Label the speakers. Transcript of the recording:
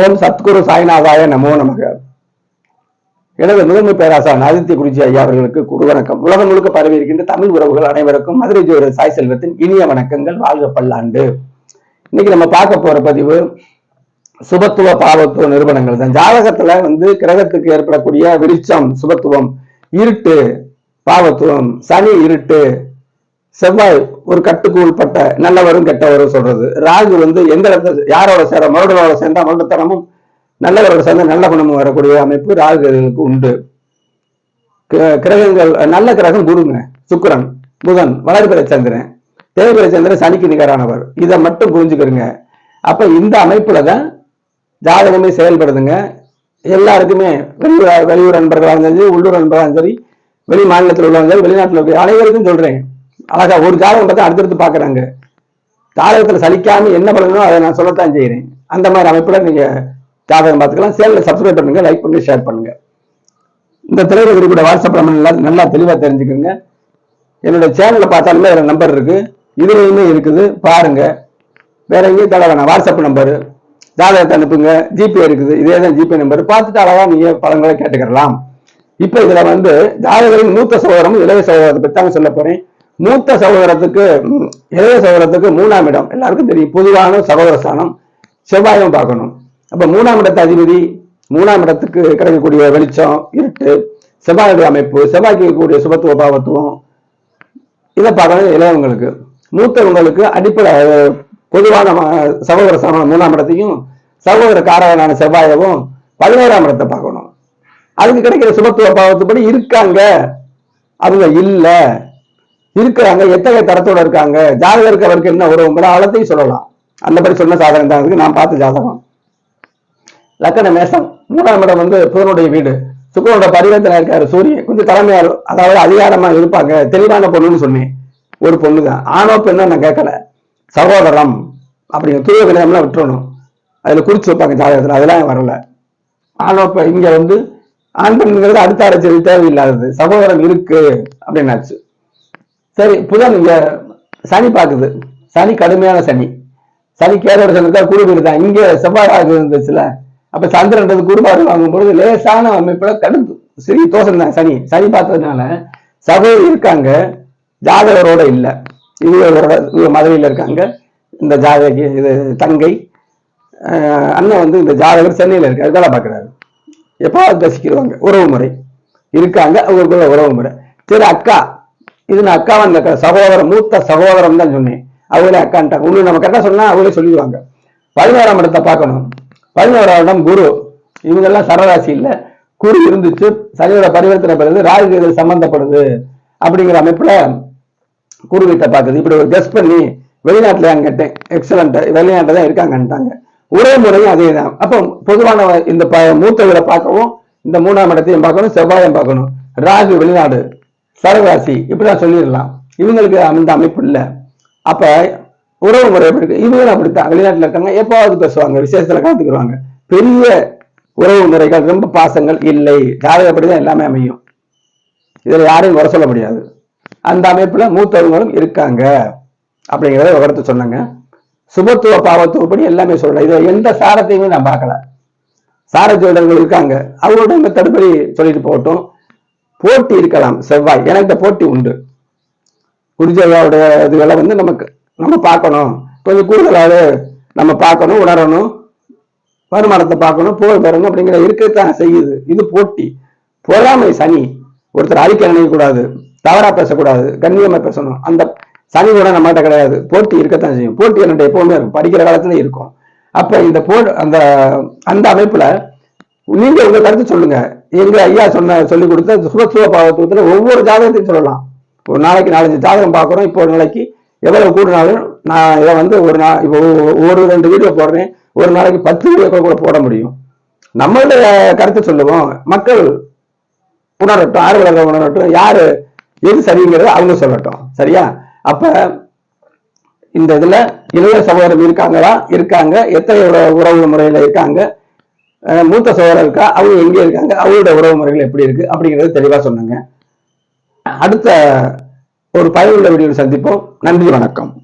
Speaker 1: ஓம் சத்குரு சாய்நாதாய நமோ நமக. எனது முதன்மை பேராசான் ஆதித்ய குருஜி ஐயா அவர்களுக்கு குரு வணக்கம். உலகம் முழுக்க பரவி இருக்கின்ற தமிழ் உறவுகள் அனைவருக்கும் மதுரை ஜோதி சாய் செல்வத்தின் இனிய வணக்கங்கள். வாழ்க பல்லாண்டு. இன்னைக்கு நம்ம பார்க்க போற பதிவு சுபத்துவ பாவத்துவ நிறுவனங்கள் தான். ஜாதகத்துல வந்து கிரகத்துக்கு ஏற்படக்கூடிய வெளிச்சம் சுபத்துவம் இருட்டு பாவத்துவம் சனி இருட்டு செவ்வாய் ஒரு கட்டுக்கு உள்பட்ட நல்லவரும் கெட்டவரும் சொல்றது. ராகு வந்து எந்த இடத்துல யாரோட சேர மருடனோட சேர்ந்தா மருடத்தனமும் நல்லவரோட சேர்ந்த நல்ல குணமும் வரக்கூடிய அமைப்பு ராகுகளுக்கு உண்டு. கிரகங்கள் நல்ல கிரகம் குருங்க சுக்கரன் புதன் வளர்பிறை சந்திரன் தேவபிறை சந்திரன் சனிக்கு நிகரானவர். இதை மட்டும் புரிஞ்சுக்கிறங்க. அப்ப இந்த அமைப்புல தான் ஜாதகமே செயல்படுதுங்க. எல்லாருக்குமே வெளியூர் வெளியூர் நண்பர்களாக இருந்தாலும் சரி உள்ளூர் நண்பர்களாக சரி வெளி மாநிலத்தில் உள்ளவங்க சரி வெளிநாட்டில் இருக்க அனைவருக்கும் சொல்றேன். அழகா ஒரு ஜாதகம் பார்த்து அடுத்தடுத்து பாக்குறாங்க ஜாதகத்துல சலிக்காம என்ன பண்ணணும் அதை நான் சொல்லத்தான் செய்யறேன் அந்த மாதிரி அமைப்புல நீங்க ஜாதகம் பார்த்துக்கலாம். சேனல சப்ஸ்கிரைப் பண்ணுங்க லைக் பண்ணுங்க ஷேர் பண்ணுங்க. இந்த தலைவர் கூட வாட்ஸ்அப் நம்ம நல்லா நல்லா தெளிவா தெரிஞ்சுக்கோங்க. என்னோட சேனல்ல பார்த்தாலுமே அதில் நம்பர் இருக்கு. இதுலையுமே இருக்குது. பாருங்க. வேற எங்கேயும் தடவை வேணாம். வாட்ஸ்அப் நம்பர் ஜாதகத்தை அனுப்புங்க. ஜிபே இருக்குது. இதே தான் ஜிபே நம்பர் பார்த்துட்டு அழகா நீங்க பழங்களை கேட்டுக்கலாம் இப்போ இதுல வந்து ஜாதகரின் மூத்த சகோதரமும் இளைய சகோதரத்தை பற்றி தாங்க சொல்ல போறேன். மூத்த சகோதரத்துக்கு இளைய சகோதரத்துக்கு மூணாம் இடம். எல்லாருக்கும் தெரியும். பொதுவான சகோதர ஸ்தானம் செவ்வாயும் பார்க்கணும். அப்ப மூணாம் இடத்து அதிபதி மூணாம் இடத்துக்கு கிடைக்கக்கூடிய வெளிச்சம் இருட்டு செவ்வாயுடைய அமைப்பு செவ்வாய்க்கு கூடிய சுபத்துவ பாவத்துவம் இதை பார்க்கணும் இளையவங்களுக்கு. மூத்தவங்களுக்கு அடிப்படை பொதுவான சகோதர சம மூணாம் இடத்தையும் சகோதர காரகனான செவ்வாயவும் பதினோராம் இடத்தை பார்க்கணும். அதுக்கு கிடைக்கிற சுபத்துவ பாவத்துப்படி இருக்காங்க. அவங்க இல்லை. இருக்கிறாங்க எத்தகைய தரத்தோட இருக்காங்க ஜாதகருக்கு அவருக்கு என்ன உறவுங்கிற அளத்தையும் சொல்லலாம். அந்த மாதிரி சொன்ன சாதகம் தான் இருக்கு நான் பார்த்த ஜாதகம். லக்கண மேசம் மூணாம் இடம் வந்து புதனுடைய வீடு. சுக்கரனோட பரிவர்த்தனை இருக்காரு சூரியன். கொஞ்சம் தலைமையார் அதாவது அதிகாரமா இருப்பாங்க தெளிவான பொண்ணுன்னு சொன்னேன். ஒரு பொண்ணு தான் ஆணோ பெண்ணோ நான் கேட்கல. சகோதரம் அப்படிங்கிற தூய வினயம்லாம் விட்டுறணும். அதுல குறிச்சு வைப்பாங்க ஜாதகத்துல அதெல்லாம் வரல. ஆணோ இங்கே இங்க வந்து ஆண் பெண்ணுங்கிறது அடுத்த அரசியல் தேவையில்லாதது. சகோதரம் இருக்கு அப்படின்னாச்சு. சரி புதன் இங்க சனி பார்க்குது. சனி கடுமையான சனி. சனி கேரோட சந்திரத்தா குரு வீடு தான் இங்க செவ்வாய் இருந்துச்சுல அப்ப சந்திரன்றது குருபாடு வாங்கும் பொழுது லேசான அமைப்புல கடுத்து. சிறிய தோசம் தான் சனி. சனி பார்த்ததுனால சபை இருக்காங்க ஜாதகரோட இல்ல. இவங்களோட இவங்க மதுரையில இருக்காங்க. இந்த ஜாதகி இது தங்கை அண்ணன் வந்து இந்த ஜாதகர் சென்னையில இருக்காரு வேலை பார்க்குறாரு. எப்போ தசிக்கிடுவாங்க உறவு முறை இருக்காங்க அவங்களுக்குள்ள உறவு முறை சரி அக்கா இது நான் அக்காவா இந்த அக்கா சகோதரம் மூத்த சகோதரம் தான் சொன்னேன். அவங்களே அக்கான்ட்டாங்க இன்னும் நம்ம கரெக்டாக சொன்னா அவங்களே சொல்லிடுவாங்க. பதினோராம் இடத்தை பார்க்கணும். பதினோராம் இடம் குரு. இவங்கெல்லாம் சரராசி இல்ல. குரு இருந்துச்சு. சனியோட பரிவர்த்தனை பெறுது. ராகு இது சம்பந்தப்படுது அப்படிங்கிற அமைப்புல குரு வீட்டை பார்க்குது. இப்படி ஒரு கெஸ்ட் பண்ணி வெளிநாட்டுல கேட்டேன் எக்ஸலண்ட் வெளிநாட்டுல தான் இருக்காங்கன்ட்டாங்க. ஒரே முறையும் அதே தான் அப்போ பொதுவான இந்த ப- மூத்த வீரை பார்க்கவும் இந்த மூணாம் இடத்தையும் பார்க்கணும் செவ்வாயம் பார்க்கணும். ராகு வெளிநாடு. சரராசி இப்படிதான் சொல்லிடலாம். இவங்களுக்கு அந்த அமைப்பு இல்லை. அப்ப உறவு முறை எப்படி இருக்கு? இவங்களும் அப்படித்தான். வெளிநாட்டில் இருக்காங்க எப்பாவது பேசுவாங்க விசேஷத்துல கலந்துக்குருவாங்க. பெரிய உறவு முறைகள் ரொம்ப பாசங்கள் இல்லை. ஜாதகப்படிதான் எல்லாமே அமையும். இதுல யாரையும் குறை சொல்ல முடியாது. அந்த அமைப்புல மூத்தவங்களும் இருக்காங்க. அப்படிங்கிறத விவரத்தை சொன்னாங்க. சுபத்துவ பாவத்துவப்படி எல்லாமே சொல்றேன் இதுல எந்த சாரத்தையுமே நான் பார்க்கல. சார ஜோடர்கள் இருக்காங்க. அவங்களோட தடுப்படி சொல்லிட்டு போகட்டும். போட்டி இருக்கலாம் செவ்வாய். எனக்கு இந்த போட்டி உண்டு. குருஜையாவுடைய இதுகளை வந்து நமக்கு நம்ம பார்க்கணும். கொஞ்சம் கூடுதலாக நம்ம பார்க்கணும் உணரணும். வருமானத்தை பார்க்கணும் புகழ் பெறணும் அப்படிங்கிற இருக்கத்தான் செய்யுது. இது போட்டி. பொறாமை சனி. ஒருத்தர் அறிக்கை நினைக்கக்கூடாது தவறா பேசக்கூடாது கண்ணியமா பேசணும். அந்த சனி கூட நம்மகிட்ட கிடையாது. போட்டி இருக்கத்தான் செய்யும். போட்டி என்னட்ட எப்பவுமே இருக்கும். படிக்கிற காலத்துல இருக்கும். அப்ப இந்த போ அந்த அந்த அமைப்புல நீங்க உங்க கருத்து சொல்லுங்க. எங்க ஐயா சொன்ன சொல்லி கொடுத்த சுபத்துவ பாவத்துவத்துல ஒவ்வொரு ஜாதகத்தையும் சொல்லலாம். ஒரு நாளைக்கு நாலஞ்சு ஜாதகம் பார்க்குறோம். இப்போ ஒரு நாளைக்கு எவ்வளவு கூடினாலும் நான் இதை வந்து ஒரு நாள் இப்போ ஒரு- ஒரு ரெண்டு வீடியோ போடுறேன். ஒரு நாளைக்கு பத்து வீடியோ கூட போட முடியும். நம்மளுடைய கருத்தை சொல்லுவோம். மக்கள் உணரட்டும் ஆர்வலர்கள் உணரட்டும். யாரு எது சரிங்கிறத அவங்க சொல்லட்டும். சரியா? அப்ப இந்த இதுல இளைய சகோதரம் இருக்காங்களா? இருக்காங்க. எத்தனை உறவு முறையில இருக்காங்க? மூத்த சகோதரர் இருக்கா? அவங்க எங்கே இருக்காங்க? அவங்களோட உறவு முறைகள் எப்படி இருக்கு? அப்படிங்கறது தெளிவாக சொன்னாங்க. அடுத்த ஒரு பயனுள்ள வீடியோவில் சந்திப்போம். நன்றி வணக்கம்.